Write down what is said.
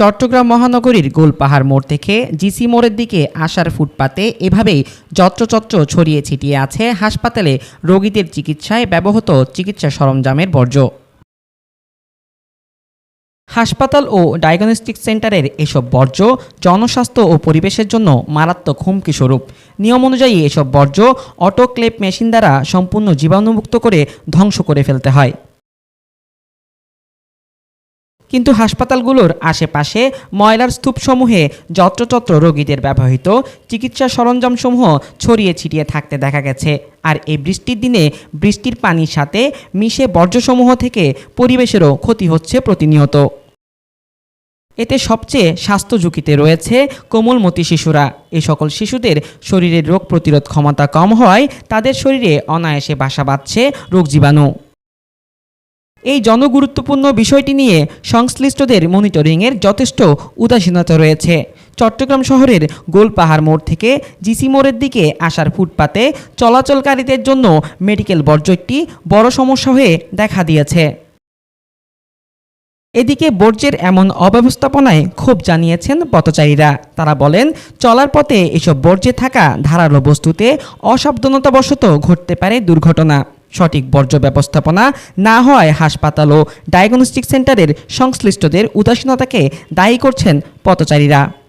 চট্টগ্রাম মহানগরীর গোলপাহাড় মোড় থেকে জিসি মোড়ের দিকে আসার ফুটপাতে এভাবেই যত্রচত্র ছড়িয়ে ছিটিয়ে আছে হাসপাতালে রোগীদের চিকিৎসায় ব্যবহৃত চিকিৎসা সরঞ্জামের বর্জ্য। হাসপাতাল ও ডায়াগনস্টিক সেন্টারের এসব বর্জ্য জনস্বাস্থ্য ও পরিবেশের জন্য মারাত্মক হুমকি স্বরূপ। নিয়ম অনুযায়ী এসব বর্জ্য অটোক্লেপ মেশিন দ্বারা সম্পূর্ণ জীবাণুমুক্ত করে ধ্বংস করে ফেলতে হয়। কিন্তু হাসপাতালগুলোর আশেপাশে ময়লার স্তূপসমূহে যত্রতত্র রোগীদের ব্যবহৃত চিকিৎসা সরঞ্জামসমূহ ছড়িয়ে ছিটিয়ে থাকতে দেখা গেছে। আর এই বৃষ্টির দিনে বৃষ্টির পানির সাথে মিশে বর্জ্যসমূহ থেকে পরিবেশেরও ক্ষতি হচ্ছে প্রতিনিয়ত। এতে সবচেয়ে স্বাস্থ্য ঝুঁকিতে রয়েছে কোমলমতি শিশুরা। এ সকল শিশুদের শরীরের রোগ প্রতিরোধ ক্ষমতা কম হওয়ায় তাদের শরীরে অনায়াসে বাসা বাঁধছে রোগ জীবাণু। এই জনগুরুত্বপূর্ণ বিষয়টি নিয়ে সংশ্লিষ্টদের মনিটরিংয়ের যথেষ্ট উদাসীনতা রয়েছে। চট্টগ্রাম শহরের গোলপাহাড় মোড় থেকে জিসি মোড়ের দিকে আসার ফুটপাতে চলাচলকারীদের জন্য মেডিকেল বর্জ্য একটি বড় সমস্যা হয়ে দেখা দিয়েছে। এদিকে বর্জ্যের এমন অব্যবস্থাপনায় ক্ষোভ জানিয়েছেন পথচারীরা। তারা বলেন, চলার পথে এসব বর্জ্যে থাকা ধারালো বস্তুতে অসাবধানতাবশত ঘটতে পারে দুর্ঘটনা। সঠিক বর্জ্য ব্যবস্থাপনা না হওয়ায় হাসপাতাল ও ডায়াগনস্টিক সেন্টারের সংশ্লিষ্টদের উদাসীনতাকে দায়ী করছেন পথচারীরা।